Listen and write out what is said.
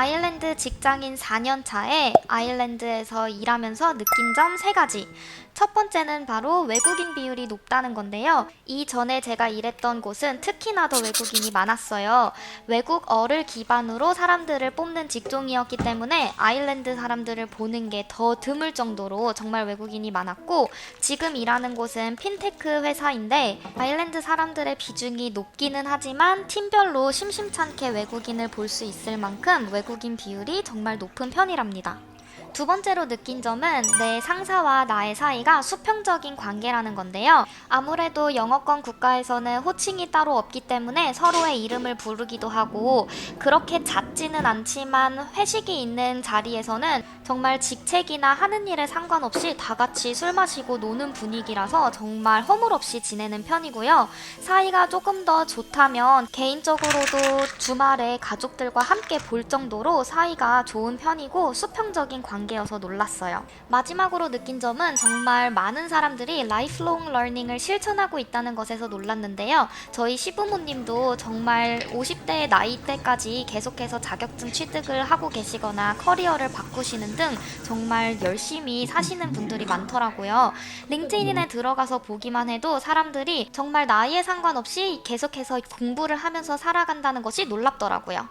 아일랜드 직장인 4년 차에 아일랜드에서 일하면서 느낀 점세 가지. 첫 번째는 바로 외국인 비율이 높다는 건데요. 이전에 제가 일했던 곳은 특히나 더 외국인이 많았어요. 외국어를 기반으로 사람들을 뽑는 직종이었기 때문에 아일랜드 사람들을 보는 게 더 드물 정도로 정말 외국인이 많았고 지금 일하는 곳은 핀테크 회사인데 아일랜드 사람들의 비중이 높기는 하지만 팀별로 심심찮게 외국인을 볼 수 있을 만큼 외국인 비율이 정말 높은 편이랍니다. 두 번째로 느낀 점은 내 상사와 나의 사이가 수평적인 관계라는 건데요. 아무래도 영어권 국가에서는 호칭이 따로 없기 때문에 서로의 이름을 부르기도 하고 그렇게 잦지는 않지만 회식이 있는 자리에서는 정말 직책이나 하는 일에 상관없이 다 같이 술 마시고 노는 분위기라서 정말 허물 없이 지내는 편이고요. 사이가 조금 더 좋다면 개인적으로도 주말에 가족들과 함께 볼 정도로 사이가 좋은 편이고 수평적인 관계여서 놀랐어요. 마지막으로 느낀 점은 정말 많은 사람들이 라이프롱 러닝을 실천하고 있다는 것에서 놀랐는데요. 저희 시부모님도 정말 50대의 나이 때까지 계속해서 자격증 취득을 하고 계시거나 커리어를 바꾸시는 등 정말 열심히 사시는 분들이 많더라고요. 링크인에 들어가서 보기만 해도 사람들이 정말 나이에 상관없이 계속해서 공부를 하면서 살아간다는 것이 놀랍더라고요.